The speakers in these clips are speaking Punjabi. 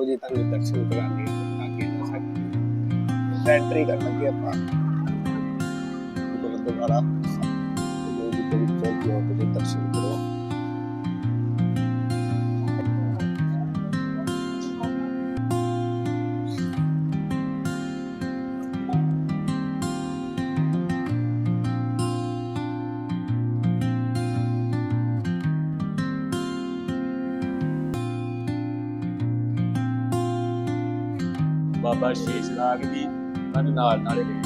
ਉਹ ਜੀ ਤੁਹਾਨੂੰ ਦਰਸ਼ਨ ਕਰਾਣੇ ਅੱਗੇ ਨਾ ਸਕਦੇ ਐਂਟਰੀ ਕਰਨ ਲੱਗੇ ਆਪਾਂ। ਗੁਰਦੁਆਰਾ ਜੋ ਵੀ ਕੋਈ ਚੌਕ ਜੋ ਦੇ ਦਰਸ਼ਨ ਬਾਬਾ ਸ਼ੇਸ਼ ਨਾਗ ਜੀ ਮੈਨੂੰ ਨਾਲ ਨਾਲੇ ਲੈ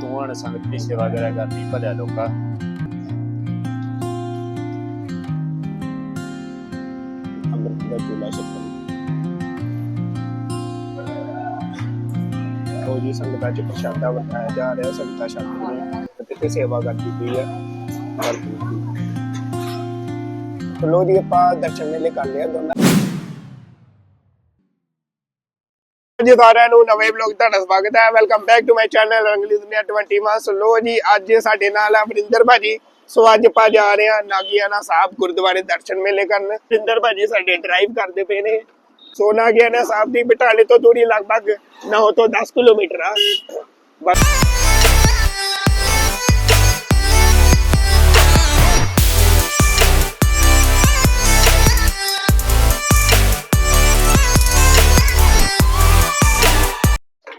ਤੂੰ ਹਣ ਸੰਗਤ ਦੀ ਸੇਵਾ ਕਰਿਆ ਕਰਨੀ ਭਲਿਆ ਲੋਕਾਂ। ਅੰਮ੍ਰਿਤ ਦਾ ਚੋਲਾ ਛਕਣ ਉਹ ਜੀ, ਸੰਗਤਾਂ ਚ ਪ੍ਰਸ਼ਾਦਾ ਵਰਤਾਇਆ ਜਾ ਰਿਹਾ, ਸੰਗਤਾਂ ਛਕ ਰਹੀਆਂ ਤੇ ਤੇ ਸੇਵਾ ਕਰਦੀ ਪਈ ਹੈ ਚਲੋ ਜੀ, ਆਪਾਂ ਦਰਸ਼ਨ ਮੇਲੇ ਕਰ ਲਿਆ ਦੋਨਾਂ ਜੀ ਸਾਰਿਆਂ ਨੂੰ ਨਵੇਂ ਵਲੌਗ ਤੁਹਾਡਾ ਸਵਾਗਤ ਹੈ। Welcome back to my channel Rangli Duniya 21 ਮਾਂ ਸੋ ਜੀ, ਅੱਜ ਸਾਡੇ ਨਾਲ ਆ ਵਰਿੰਦਰ ਭਾਜੀ। ਸੋ ਅੱਜ ਆਪਾਂ ਜਾ ਰਹੇ ਹਾਂ ਨਾਗਿਆਣਾ ਸਾਹਿਬ ਗੁਰਦੁਆਰੇ ਦਰਸ਼ਨ ਮੇਲੇ ਕਰਨ। ਵਰਿੰਦਰ ਭਾਜੀ, ਸਾਡੇ ਡਰਾਈਵ ਕਰਦੇ ਪਏ ਨੇ। ਸੋ ਨਾਗਿਆਣਾ ਸਾਹਿਬ ਦੀ ਬਟਾਲੇ ਤੋਂ ਦੂਰੀ ਲਗਭਗ 9 ਤੋਂ 10 ਕਿਲੋਮੀਟਰ ਆ।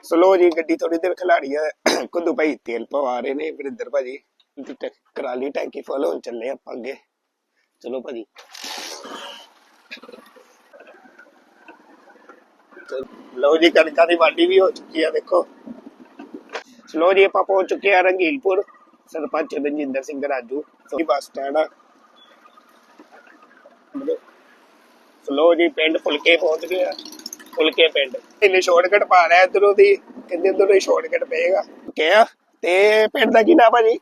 ਸਲੋ ਜੀ ਗੱਡੀ ਥੋੜੀ ਦੇਰ ਖਿਲਾੜੀ ਹੈ ਕੁੱਦੂ ਭਾਈ ਤੇਲ ਪਵਾ ਰਹੇ ਨੇ, ਵਰਿੰਦਰ ਭਾਜੀ। ਕਰਾ ਲਈ ਟੈਂਕੀ ਫੁੱਲ ਹੁਣ ਚੱਲੇ ਆਪਾਂ ਅੱਗੇ। ਚਲੋ ਭਾਜੀ। ਲਓ ਜੀ, ਕਣਕਾਂ ਦੀ ਵਾਢੀ ਵੀ ਹੋ ਚੁੱਕੀ ਆ, ਦੇਖੋ। ਚਲੋ ਜੀ ਆਪਾਂ ਪਹੁੰਚ ਚੁੱਕੇ ਆ Rangilpur. Sarpanch Ranjinder Singh Raju so bus stand ਆ। ਸਲੋ ਜੀ ਪਿੰਡ ਫੁਲਕੇ ਪਹੁੰਚ ਗਏ ਆ। ਫੁਲਕੇ ਪਿੰਡ। ਇਹਨੇ ਸ਼ਾਰਟਕਟ ਪਾ ਰਿਹਾ ਇਧਰੋਂ ਦੀ ਕਹਿੰਦੇ ਇਧਰੋਂ ਹੀ ਸ਼ਾਰਟਕਟ ਪਏਗਾ। ਕਿਹਾ ਤੇ ਪਿੰਡ ਦਾ ਕੀ ਨਾਮ ਭਾਜੀ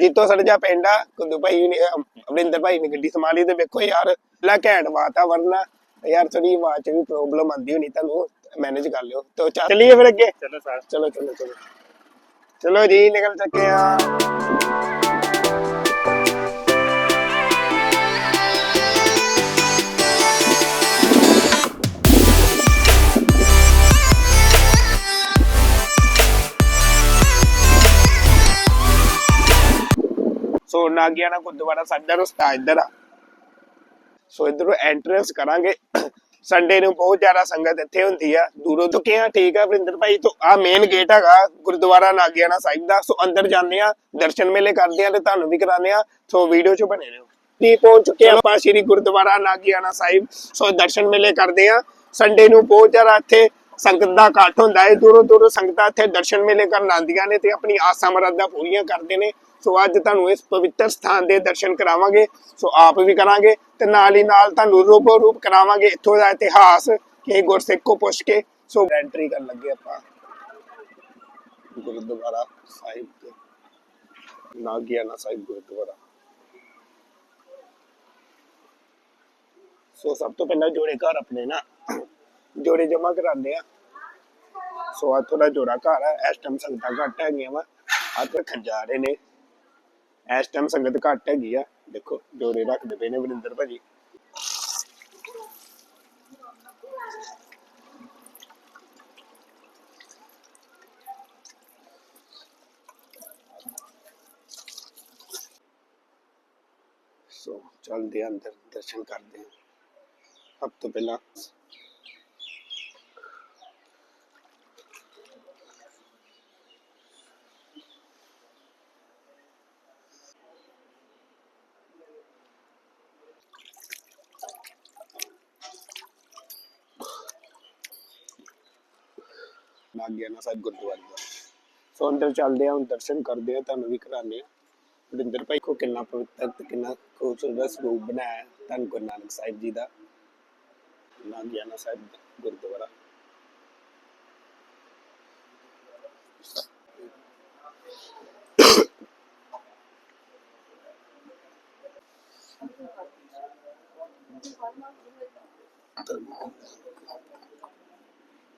ਜੀਤੋ ਸਰਜਾ ਪਿੰਡ ਆ? ਕੁੰਦੂ ਭਾਈ ਨੇ ਅਮ, ਅਮਰਿੰਦਰ ਭਾਈ ਨੇ ਗੱਡੀ ਸੰਭਾਲੀ ਤੇ ਵੇਖੋ ਯਾਰ ਲਾ ਘੈਂਟ ਵਾਤਾਵਰਨ ਆ। ਯਾਰ ਥੋੜੀ ਆਵਾਜ਼ ਚ ਵੀ ਪ੍ਰੋਬਲਮ ਆਉਂਦੀ ਹੋਣੀ ਤੁਹਾਨੂੰ ਮੈਨੇਜ ਕਰ ਲਿਓ। ਤੇ ਚੱਲੀਏ ਫਿਰ ਅੱਗੇ। ਚਲੋ ਸਰ। ਚਲੋ ਚਲੋ ਚਲੋ। ਚਲੋ ਜੀ ਨਿਕਲ ਚੱਕੇ ਆ। ਸੋ ਨਾਗਿਆਣਾ ਗੁਰਦੁਆਰਾ ਸਾਡਾ ਰਸਤਾ ਇੱਧਰ ਆ। ਸੋ ਇਧਰੋਂ ਐਂਟਰੈਂਸ ਕਰਾਂਗੇ। ਸੰਡੇ ਨੂੰ ਬਹੁਤ ਜ਼ਿਆਦਾ ਸੰਗਤ ਇੱਥੇ ਹੁੰਦੀ ਆ। ਦੂਰੋਂ ਤੋਂ ਕਿਹਾ, ਠੀਕ ਆ ਵਰਿੰਦਰ ਭਾਈ, ਤੋਂ ਆ ਮੇਨ ਗੇਟ ਹੈਗਾ, ਗੁਰਦੁਆਰਾ ਨਾਗਿਆਣਾ ਸਾਹਿਬ ਦਾ। ਸੋ ਅੰਦਰ ਜਾਂਦੇ ਆ, ਦਰਸ਼ਨ ਮੇਲੇ ਕਰਦੇ ਆ ਤੇ ਤੁਹਾਨੂੰ ਵੀ ਕਰਾਉਂਦੇ ਆ। ਸੋ ਵੀਡੀਓ 'ਚ ਬਣੇ ਰਹੋ। ਜੀ ਪਹੁੰਚ ਚੁੱਕੇ ਆ ਆਪਾਂ ਸ਼੍ਰੀ ਗੁਰਦੁਆਰਾ ਨਾਗਿਆਣਾ ਸਾਹਿਬ ਸੋ ਦਰਸ਼ਨ ਮੇਲੇ ਕਰਦੇ ਆ। ਸੰਡੇ ਨੂੰ ਬਹੁਤ ਜ਼ਿਆਦਾ ਇੱਥੇ ਸੰਗਤ ਦਾ ਇਕੱਠ ਹੁੰਦਾ ਹੈ, ਦੂਰੋਂ ਦੂਰੋਂ ਸੰਗਤਾਂ ਇੱਥੇ ਦਰਸ਼ਨ ਮੇਲੇ ਕਰਨ ਆਉਂਦੀਆਂ ਨੇ ਤੇ ਆਪਣੀ ਆਸਾਂ ਮਰਾਦਾਂ ਪੂਰੀਆਂ ਕਰਦੇ ਨੇ। ਸੋ ਅੱਜ ਤੁਹਾਨੂੰ ਇਸ ਪਵਿੱਤਰ ਸਥਾਨ ਦੇ ਦਰਸ਼ਨ ਕਰਾਵਾਂਗੇ, ਸੋ ਆਪ ਵੀ ਕਰਾਂਗੇ ਤੇ ਨਾਲ ਹੀ ਨਾਲ ਤੁਹਾਨੂੰ ਰੂਪੋ ਰੂਪ ਕਰਾਵਾਂਗੇ। ਇੱਥੋਂ ਦਾ ਇਤਿਹਾਸ ਕਿ ਗੁਰਸਿੱਖ ਕੋ ਪੁੱਛ ਕੇ, ਸੋ ਐਂਟਰੀ ਕਰਨ ਲੱਗੇ ਆਪਾਂ। ਗੁਰਦੁਆਰਾ ਸਾਹਿਬ ਦੇ ਨਾਗਿਆਣਾ ਸਾਹਿਬ ਗੁਰਦੁਆਰਾ। ਸੋ ਸਭ ਤੋਂ ਪਹਿਲਾਂ ਜੋੜੇ ਘਰ ਆਪਣੇ ਨਾ। ਜੋੜੇ ਜਮਾ ਕਰਾਉਂਦੇ ਆ। ਸੋ ਆ ਥੋੜਾ ਜੋੜਾ ਘਰ ਆ, ਇਸ ਟਾਈਮ ਸੰਗਤਾਂ ਘੱਟ ਹੈਗੀਆਂ ਵਾ। ਆ ਤੇ ਖੰਜਾ ਰਹੇ ਨੇ। ਇਸ ਟਾਈਮ ਸੰਗਤ ਘੱਟ ਹੈਗੀ ਆ। ਦੇਖੋ, ਜੋੜੇ ਰੱਖਦੇ ਪਏ ਨੇ ਵਰਿੰਦਰ ਭਾਜੀ। ਸੋ ਚਲਦੇ ਅੰਦਰ, ਦਰਸ਼ਨ ਕਰਦੇ ਆ। ਸਭ ਤੋਂ ਪਹਿਲਾਂ ਨਾਗਿਆਣਾ ਸਾਹਿਬ ਗੁਰਦੁਆਰੇ ਦਾ। ਸੋ ਅੰਦਰ ਚੱਲਦੇ ਆ ਹੁਣ ਦਰਸ਼ਨ ਕਰਦੇ ਆ ਤੁਹਾਨੂੰ ਵੀ ਕਰਾਉਂਦੇ ਆ ਵਰਿੰਦਰ ਭਾਈ ਕੋ ਕਿੰਨਾ ਪਵਿੱਤਰ ਤੇ ਕਿੰਨਾ ਖੂਬਸੂਰਤ ਸਰੂਪ ਬਣਾਇਆ ਧੰਨ ਗੁਰੂ ਨਾਨਕ ਸਾਹਿਬ ਜੀ ਦਾ। ਨਾਗਿਆਣਾ ਸਾਹਿਬ Gurdwara.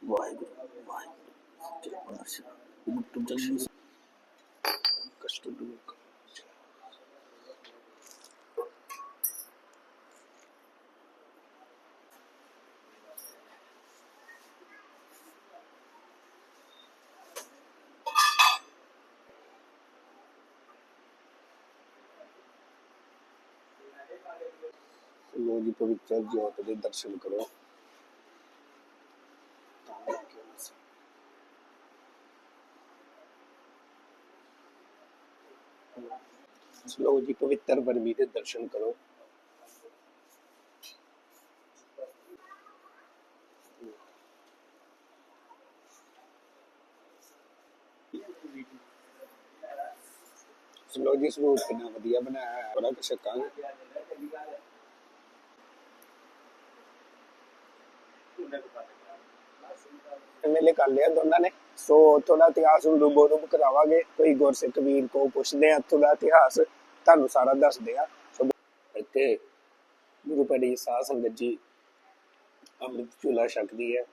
Waheguru Waheguru. Перебрался. Unuttum çalışırız. Kaçta yok. लोगों की पवित्र ज्योत दर्शन करो ਲੋ ਜੀ, ਪਵਿੱਤਰ ਬਰਮੀ ਦੇ ਦਰਸ਼ਨ ਕਰੋ। ਲੋ ਜੀ ਸਰੂਪ ਕਿੰਨਾ ਵਧੀਆ ਬਣਾਇਆ ਹੈ, ਬੜਾ ਕੁਛ ਮੇਲੇ ਕਰ ਲਿਆ ਦੋਨਾਂ ਨੇ? ਸੋ ਉੱਥੋਂ ਦਾ ਇਤਿਹਾਸ ਨੂੰ ਰੂਬੋ ਰੂਬ ਕਰਾਵਾਂਗੇ ਕੋਈ ਗੁਰਸਿੱਖ ਵੀਰ ਕੋ ਪੁੱਛਦੇ ਆ ਥੋੜਾ ਇਤਿਹਾਸ ਤੁਹਾਨੂੰ ਸਾਰਾ ਦੱਸਦੇ ਆ। ਸੋ ਇੱਥੇ ਗੁਰੂ ਪੜੀ ਸਾਧ ਸੰਗਤ ਜੀ ਅੰਮ੍ਰਿਤ ਝੂਲਾ ਛਕਦੀ ਹੈ।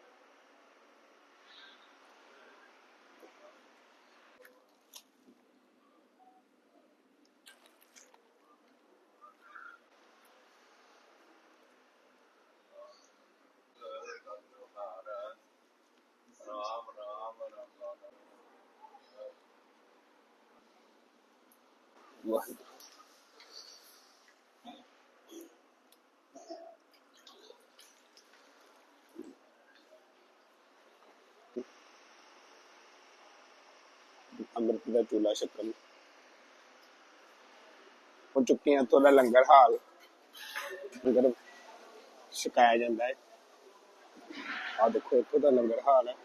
ਵਾਹਿਗੁਰੂ ਅੰਮ੍ਰਿਤ ਦਾ ਚੂਲਾ ਛਕਣ ਹੋ ਚੁੱਕੇ ਹਾਂ ਤੁਹਾਡਾ ਲੰਗਰ ਹਾਲ ਲੰਗਰ ਛਕਾਇਆ ਜਾਂਦਾ ਹੈ ਆ ਦੇਖੋ ਇੱਥੋਂ ਦਾ ਲੰਗਰ ਹਾਲ ਹੈ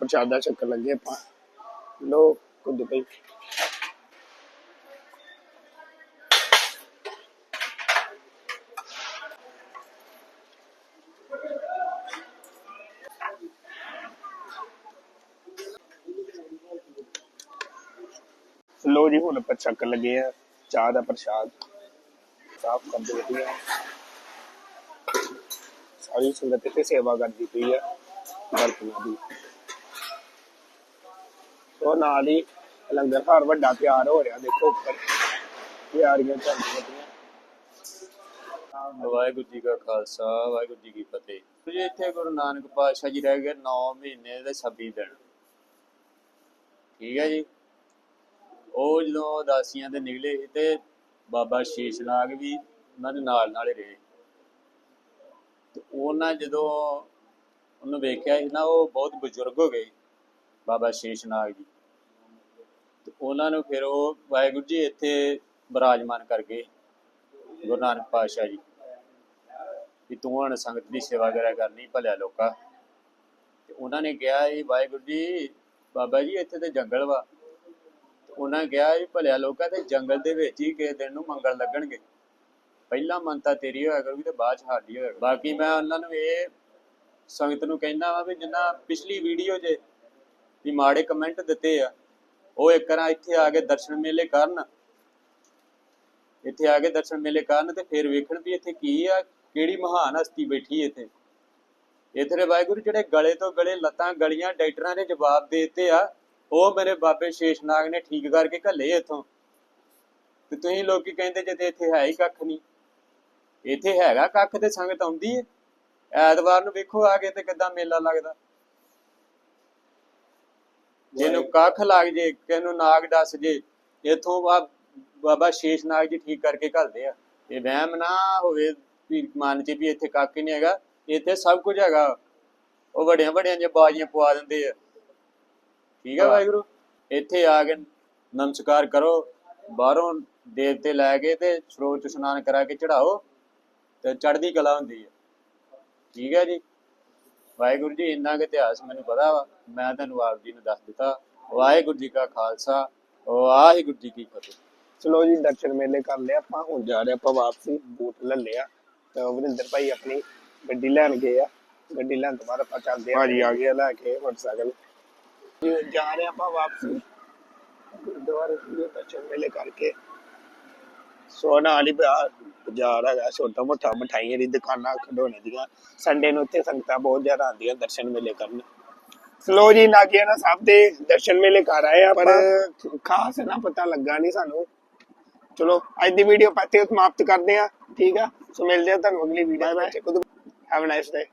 ਪ੍ਰਸ਼ਾਦਾ ਛਕਣ ਲੱਗੇ ਆਪਾਂ ਲੋ ਕੁਝ ਪਈ ਲੋ ਜੀ, ਹੁਣ ਆਪਾਂ ਛਕਣ ਲੱਗੇ ਆ ਚਾਹ ਦਾ ਪ੍ਰਸ਼ਾਦ। ਸਾਫ਼ ਕਰਦੇ ਵਧੀਆ ਸਾਰੀ ਸੰਗਤ ਇੱਥੇ ਸੇਵਾ ਕਰਦੀ ਪਈ ਆ ਬਰਤਨਾਂ ਦੀ। ਉਹ ਨਾਲ ਹੀ ਲੰਗਰ ਹਾਰ ਵੱਡਾ ਤਿਆਰ ਹੋ ਰਿਹਾ, ਦੇਖੋ ਉੱਪਰ। ਤਿਆਰੀਆਂ ਚੱਲਦੀਆਂ ਪਈਆਂ ਵਾਹਿਗੁਰੂ ਜੀ ਕਾ ਖਾਲਸਾ, ਵਾਹਿਗੁਰੂ ਜੀ ਕੀ ਫਤਿਹ। ਜੀ, ਇੱਥੇ ਗੁਰੂ ਨਾਨਕ ਪਾਤਸ਼ਾਹ ਜੀ ਰਹਿ ਗਏ 9 ਮਹੀਨੇ ਦੇ 26 ਦਿਨ। ਠੀਕ ਹੈ ਜੀ? ਉਹ ਜਦੋਂ ਉਦਾਸੀਆਂ ਦੇ ਨਿਕਲੇ ਸੀ ਤੇ ਬਾਬਾ ਸ਼ੀਸ਼ ਨਾਗ ਵੀ ਉਹਨਾਂ ਦੇ ਨਾਲ ਨਾਲ ਹੀ ਰਹੇ। ਤੇ ਉਹਨਾਂ ਜਦੋਂ ਉਹਨੂੰ ਵੇਖਿਆ ਸੀ ਨਾ, ਉਹ ਬਹੁਤ ਬਜ਼ੁਰਗ ਹੋ ਗਏ ਬਾਬਾ ਸ਼ੀਸ਼ ਨਾਗ ਜੀ। ਤੇ ਉਹਨਾਂ ਨੂੰ ਫਿਰ ਉਹ ਵਾਹਿਗੁਰੂ ਜੀ ਇੱਥੇ ਬਰਾਜਮਾਨ ਕਰ ਗਏ ਗੁਰੂ ਨਾਨਕ ਪਾਤਸ਼ਾਹ ਜੀ। ਕਿ ਤੂੰ ਹੁਣ ਸੰਗਤ ਦੀ ਸੇਵਾ ਕਰਿਆ ਕਰਨੀ ਭਲਿਆ ਲੋਕਾ। ਤੇ ਉਹਨਾਂ ਨੇ ਕਿਹਾ, ਇਹ ਵਾਹਿਗੁਰੂ ਜੀ, ਬਾਬਾ ਜੀ ਇੱਥੇ ਤੇ ਜੰਗਲ ਵਾ। ਉਹਨਾਂ ਕਿਹਾ ਇਹ ਭਲਿਆ ਲੋਕਾ ਤੇ ਜੰਗਲ ਦੇ ਵਿੱਚ ਹੀ ਕਿਸੇ ਦਿਨ ਨੂੰ ਮੰਗਲ ਲੱਗਣਗੇ। ਪਹਿਲਾ ਮੰਨਤਾ ਤੇਰੀ ਹੋਇਆ ਕਰੂਗੀ ਤੇ ਬਾਅਦ ਚ ਸਾਡੀ ਹੋਇਆ ਬਾਕੀ ਮੈਂ ਉਹਨਾਂ ਨੂੰ ਇਹ ਸੰਗਤ ਨੂੰ ਕਹਿੰਦਾ ਵਾ ਵੀ ਜਿੰਨਾ ਪਿਛਲੀ ਵੀਡੀਓ 'ਚ ਵੀ ਮਾੜੇ ਕਮੈਂਟ ਦਿੱਤੇ ਆ, ਉਹ ਇੱਕ ਵਾਰ ਇੱਥੇ ਆ ਕੇ ਦਰਸ਼ਨ ਮੇਲੇ ਕਰਨ। ਇੱਥੇ ਆ ਕੇ ਦਰਸ਼ਨ ਮੇਲੇ ਕਰਨ ਤੇ ਫਿਰ ਵੇਖਣ ਵੀ ਇੱਥੇ ਕੀ ਆ, ਕਿਹੜੀ ਮਹਾਨ ਹਸਤੀ ਬੈਠੀ ਇੱਥੇ। ਇੱਥੇ ਦੇ ਵਾਹਿਗੁਰੂ ਜਿਹੜੇ ਗਲੇ ਤੋਂ ਗਲੇ, ਲੱਤਾਂ, ਗਲੀਆਂ, ਡਾਕਟਰਾਂ ਨੇ ਜਵਾਬ ਦੇ ਦਿੱਤੇ ਆ ਉਹ ਮੇਰੇ ਬਾਬੇ ਸ਼ੇਸ਼ਨਾਗ ਨੇ ਠੀਕ ਕਰਕੇ ਘੱਲੇ ਇੱਥੋਂ। ਤੇ ਤੁਸੀਂ ਲੋਕੀ ਕਹਿੰਦੇ ਜੇ ਤੇ ਇੱਥੇ ਹੈ ਹੀ ਕੱਖ ਨਹੀਂ। ਇੱਥੇ ਹੈਗਾ ਕੱਖ ਤੇ ਸੰਗਤ ਆਉਂਦੀ ਹੈ ਐਤਵਾਰ ਨੂੰ ਵੇਖੋ ਆ ਕੇ ਤੇ ਕਿੱਦਾਂ ਮੇਲਾ ਲੱਗਦਾ। ਜਿਹਨੂੰ ਕੱਖ ਲੱਗ ਜੇ ਕਿਹਨੂੰ ਨਾਗ ਦੱਸ ਜੇ ਇੱਥੋਂ ਬਾਬਾ ਸ਼ੇਸ਼ ਨਾਗ ਜੀ ਠੀਕ ਕਰਕੇ ਘੱਲਦੇ ਆ। ਇਹ ਵਹਿਮ ਨਾ ਹੋਵੇ ਵੀ ਮਨ ਚ ਵੀ ਇੱਥੇ ਕੱਖ ਨਹੀਂ ਹੈਗਾ। ਇੱਥੇ ਸਭ ਕੁਝ ਹੈਗਾ। ਉਹ ਵੱਡੀਆਂ ਵੱਡੀਆਂ ਜਿਹੀਆਂ ਬਾਜ਼ੀਆਂ ਪਵਾ ਦਿੰਦੇ ਆ। ਠੀਕ ਆ ਵਾਹਿਗੁਰੂ। ਇੱਥੇ ਆ ਕੇ ਨਮਸਕਾਰ ਕਰੋ। ਬਾਹਰੋਂ ਦੇਵਤੇ ਲੈ ਕੇ ਤੇ ਸਰੋਵਰ ਚ ਇਸ਼ਨਾਨ ਕਰਾ ਕੇ ਚੜਾਓ ਤੇ ਚੜ੍ਹਦੀ ਕਲਾ ਹੁੰਦੀ ਹੈ ਠੀਕ ਹੈ ਜੀ। ਵਾਹਿਗੁਰੂ ਜੀ ਇੰਨਾ ਕੁ ਇਤਿਹਾਸ ਮੈਨੂੰ ਪਤਾ ਵਾ। ਮੈਂ ਤੁਹਾਨੂੰ ਆਪ ਜੀ ਨੂੰ ਦੱਸ ਦਿੱਤਾ। ਵਾਹਿਗੁਰੂ ਜੀ ਕਾ ਖਾਲਸਾ ਵਾਹਿਗੁਰੂ ਜੀ ਕੀ ਫਤਿਹ। ਚਲੋ ਜੀ ਦਰਸ਼ਨ ਮੇਲੇ ਕਰ ਲਿਆ ਆਪਾਂ। ਹੁਣ ਜਾ ਰਹੇ ਆਪਾਂ ਵਾਪਸੀ। ਬੂਟ ਲੈ ਲਿਆ। ਤੇ ਵਰਿੰਦਰ ਭਾਈ ਆਪਣੀ ਗੱਡੀ ਲੈਣ ਗਏ ਆ। ਗੱਡੀ ਲੈਣ ਤੋਂ ਬਾਅਦ ਆਪਾਂ ਚੱਲਦੇ ਆ। ਭਾਜੀ ਆ ਗਿਆ ਲੈ ਕੇ ਮੋਟਰਸਾਈਕਲ ਜੀ ਰਹੇ ਆਪਾਂ ਵਾਪਸੀ। ਗੁਰਦੁਆਰੇ ਦੇ ਦਰਸ਼ਨ ਮੇਲੇ ਕਰਕੇ। ਸੋਨਾ ਵਾਲੀ ਬਾਜ਼ਾਰ ਹੈਗਾ ਛੋਟਾ ਮੋਟਾ ਮਠਾਈਆਂ ਦੀ ਦੁਕਾਨਾਂ ਖਡੋਣੇ ਦੀਆਂ। ਸੰਡੇ ਨੂੰ ਇੱਥੇ ਸੰਗਤਾਂ ਬਹੁਤ ਜ਼ਿਆਦਾ ਆਉਂਦੀਆਂ ਦਰਸ਼ਨ ਮੇਲੇ ਕਰਨ। ਸਲੋ ਜੀ ਨਾਗਿਆ ਨਾ ਸਭ ਦੇ ਦਰਸ਼ਨ ਮੇਲੇ ਕਰ ਆਏ ਆ ਪਰ ਖਾਸ ਨਾ ਪਤਾ ਲੱਗਾ ਨਹੀਂ ਸਾਨੂੰ। ਚਲੋ ਅੱਜ ਦੀ ਵੀਡੀਓ ਪਾਤੇ ਸਮਾਪਤ ਕਰਦੇ ਆ ਠੀਕ ਆ? ਸੋ ਮਿਲਦੇ ਆ ਤੁਹਾਨੂੰ ਅਗਲੀ ਵੀਡੀਓ ਵਿੱਚ। Have a nice day